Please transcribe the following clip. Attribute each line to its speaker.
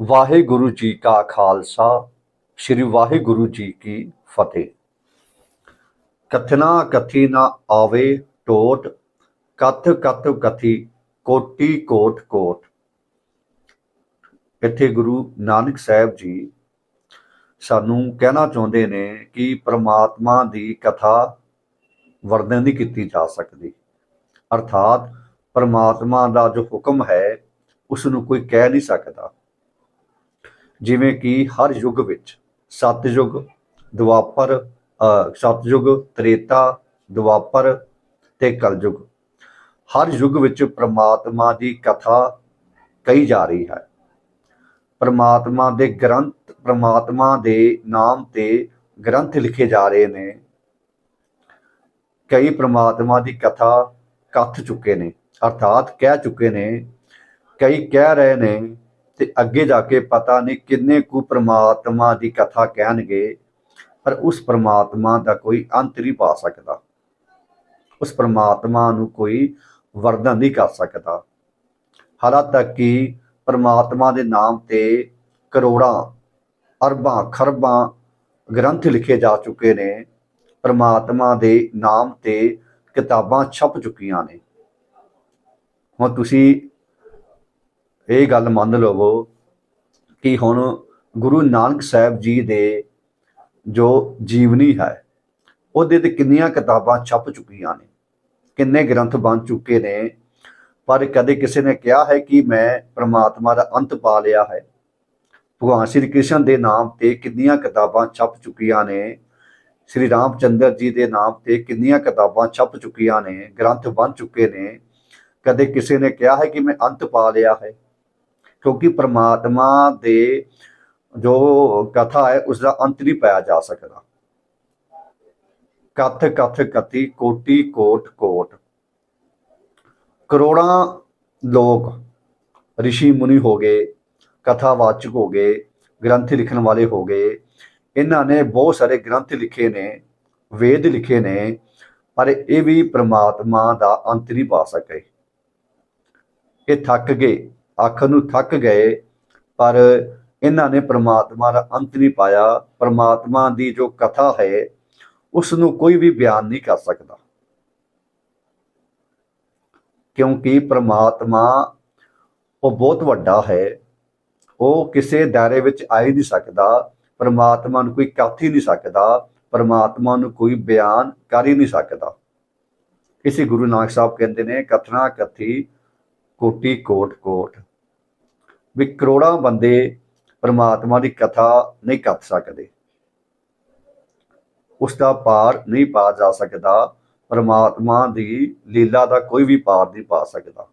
Speaker 1: ਵਾਹਿਗੁਰੂ ਜੀ ਕਾ ਖਾਲਸਾ, ਸ੍ਰੀ ਵਾਹਿਗੁਰੂ ਜੀ ਕੀ ਫਤਿਹ। ਕਥਨਾ ਕਥੀ ਨਾ ਆਵੇ ਟੋਟ, ਕਥ ਕਥ ਕਥੀ ਕੋਟੀ ਕੋਟ ਕੋਟ। ਇੱਥੇ ਗੁਰੂ ਨਾਨਕ ਸਾਹਿਬ ਜੀ ਸਾਨੂੰ ਕਹਿਣਾ ਚਾਹੁੰਦੇ ਨੇ ਕਿ ਪ੍ਰਮਾਤਮਾ ਦੀ ਕਥਾ ਵਰਣਨ ਨਹੀਂ ਕੀਤੀ ਜਾ ਸਕਦੀ। ਅਰਥਾਤ ਪ੍ਰਮਾਤਮਾ ਦਾ ਜੋ ਹੁਕਮ ਹੈ ਉਸ ਨੂੰ ਕੋਈ ਕਹਿ ਨਹੀਂ ਸਕਦਾ। ਜਿਵੇਂ ਕਿ ਹਰ ਯੁੱਗ ਵਿੱਚ ਸਤਯੁਗ ਦੁਆਪਰ ਅ, ਸਤਯੁਗ ਤ੍ਰੇਤਾ ਦੁਆਪਰ ਤੇ ਕਲਯੁਗ। ਹਰ ਯੁੱਗ ਵਿੱਚ ਪ੍ਰਮਾਤਮਾ ਦੀ ਕਥਾ ਕਹੀ ਜਾ ਰਹੀ ਹੈ। ਪ੍ਰਮਾਤਮਾ ਦੇ ਗ੍ਰੰਥ ਪ੍ਰਮਾਤਮਾ ਦੇ ਨਾਮ ਤੇ ਗ੍ਰੰਥ ਲਿਖੇ ਜਾ ਰਹੇ ਨੇ। ਕਈ ਪ੍ਰਮਾਤਮਾ ਦੀ ਕਥਾ ਕੱਥ ਚੁੱਕੇ ਨੇ ਅਰਥਾਤ ਕਹਿ ਚੁੱਕੇ ਨੇ ਕਈ ਕਹਿ ਰਹੇ ਨੇ ਤੇ ਅੱਗੇ ਜਾ ਕੇ ਪਤਾ ਨਹੀਂ ਕਿੰਨੇ ਕੁ ਪ੍ਰਮਾਤਮਾ ਦੀ ਕਥਾ ਕਹਿਣਗੇ, ਪਰ ਉਸ ਪ੍ਰਮਾਤਮਾ ਦਾ ਕੋਈ ਅੰਤ ਨਹੀਂ ਪਾ ਸਕਦਾ। ਉਸ ਪ੍ਰਮਾਤਮਾ ਨੂੰ ਕੋਈ ਵਰਦਨ ਨਹੀਂ ਕਰ ਸਕਦਾ। ਹਾਲਾਂ ਤੱਕ ਕਿ ਪ੍ਰਮਾਤਮਾ ਦੇ ਨਾਮ ਤੇ ਕਰੋੜਾਂ, ਅਰਬਾਂ, ਖਰਬਾਂ ਗ੍ਰੰਥ ਲਿਖੇ ਜਾ ਚੁੱਕੇ ਨੇ। ਪ੍ਰਮਾਤਮਾ ਦੇ ਨਾਮ ਤੇ ਕਿਤਾਬਾਂ ਛਪ ਚੁੱਕੀਆਂ ਨੇ। ਹੁਣ ਤੁਸੀਂ ਇਹ ਗੱਲ ਮੰਨ ਲਵੋ ਕਿ ਹੁਣ ਗੁਰੂ ਨਾਨਕ ਸਾਹਿਬ ਜੀ ਦੇ ਜੋ ਜੀਵਨੀ ਹੈ, ਉਹਦੇ ਤੇ ਕਿੰਨੀਆਂ ਕਿਤਾਬਾਂ ਛਪ ਚੁੱਕੀਆਂ ਨੇ, ਕਿੰਨੇ ਗ੍ਰੰਥ ਬਣ ਚੁੱਕੇ ਨੇ, ਪਰ ਕਦੇ ਕਿਸੇ ਨੇ ਕਿਹਾ ਹੈ ਕਿ ਮੈਂ ਪ੍ਰਮਾਤਮਾ ਦਾ ਅੰਤ ਪਾ ਲਿਆ ਹੈ। ਭਗਵਾਨ ਸ਼੍ਰੀ ਕ੍ਰਿਸ਼ਨ ਦੇ ਨਾਮ ਤੇ ਕਿੰਨੀਆਂ ਕਿਤਾਬਾਂ ਛਪ ਚੁੱਕੀਆਂ ਨੇ, ਸ਼੍ਰੀ ਰਾਮਚੰਦਰ ਜੀ ਦੇ ਨਾਮ ਤੇ ਕਿੰਨੀਆਂ ਕਿਤਾਬਾਂ ਛਪ ਚੁੱਕੀਆਂ ਨੇ, ਗ੍ਰੰਥ ਬਣ ਚੁੱਕੇ ਨੇ, ਕਦੇ ਕਿਸੇ ਨੇ ਕਿਹਾ ਹੈ ਕਿ ਮੈਂ ਅੰਤ ਪਾ ਲਿਆ ਹੈ। ਕਿਉਂਕਿ ਪ੍ਰਮਾਤਮਾ ਦੇ ਜੋ ਕਥਾ ਹੈ ਉਸ ਦਾ ਅੰਤ ਨਹੀਂ ਪਾਇਆ ਜਾ ਸਕਦਾ। ਕਥ ਕਥ ਕਤੀ ਕੋਟੀ, ਕੋਟ ਕੋਟ। ਕਰੋੜਾਂ ਲੋਕ ઋષਿ ਮੁਨੀ ਹੋ ਗਏ, ਕਥਾਵਾਚਕ ਹੋ ਗਏ, ਗ੍ਰੰਥ ਲਿਖਣ ਵਾਲੇ ਹੋ ਗਏ। ਇਹਨਾਂ ਨੇ ਬਹੁਤ ਸਾਰੇ ਗ੍ਰੰਥ ਲਿਖੇ ਨੇ, ਵੇਦ ਲਿਖੇ ਨੇ, ਪਰ ਇਹ ਵੀ ਪ੍ਰਮਾਤਮਾ ਦਾ ਅੰਤ ਨਹੀਂ ਪਾ ਸਕੇ। ਇਹ ਥੱਕ ਗਏ। ਆਖਰ ਨੂੰ ਥੱਕ ਗਏ, ਪਰ ਇਹਨਾਂ ਨੇ ਪ੍ਰਮਾਤਮਾ ਦਾ ਅੰਤ ਨਹੀਂ ਪਾਇਆ। ਪ੍ਰਮਾਤਮਾ ਦੀ ਜੋ ਕਥਾ ਹੈ ਉਸ ਨੂੰ ਕੋਈ ਵੀ ਬਿਆਨ ਨਹੀਂ ਕਰ ਸਕਦਾ। ਕਿਉਂਕਿ ਪ੍ਰਮਾਤਮਾ ਉਹ ਬਹੁਤ ਵੱਡਾ ਹੈ। ਉਹ ਕਿਸੇ ਦਾਇਰੇ ਵਿੱਚ ਆ ਹੀ ਨਹੀਂ ਸਕਦਾ। ਪਰਮਾਤਮਾ ਨੂੰ ਕੋਈ ਕੱਥ ਹੀ ਨਹੀਂ ਸਕਦਾ। ਪਰਮਾਤਮਾ ਨੂੰ ਕੋਈ ਬਿਆਨ ਕਰ ਹੀ ਨਹੀਂ ਸਕਦਾ। ਇਸੇ ਗੁਰੂ ਨਾਨਕ ਸਾਹਿਬ ਕਹਿੰਦੇ ਨੇ, ਕਥਨਾ ਕਥੀ ਕੋਟੀ ਕੋਟ ਕੋਟ। ਵੀ ਕਰੋੜਾਂ ਬੰਦੇ ਪ੍ਰਮਾਤਮਾ ਦੀ ਕਥਾ ਨਹੀਂ ਕਰ ਸਕਦੇ। ਉਸ ਦਾ ਪਾਰ ਨਹੀਂ ਪਾ ਜਾ ਸਕਦਾ। ਪਰਮਾਤਮਾ ਦੀ ਲੀਲਾ ਦਾ ਕੋਈ ਵੀ ਪਾਰ ਨਹੀਂ ਪਾ ਸਕਦਾ।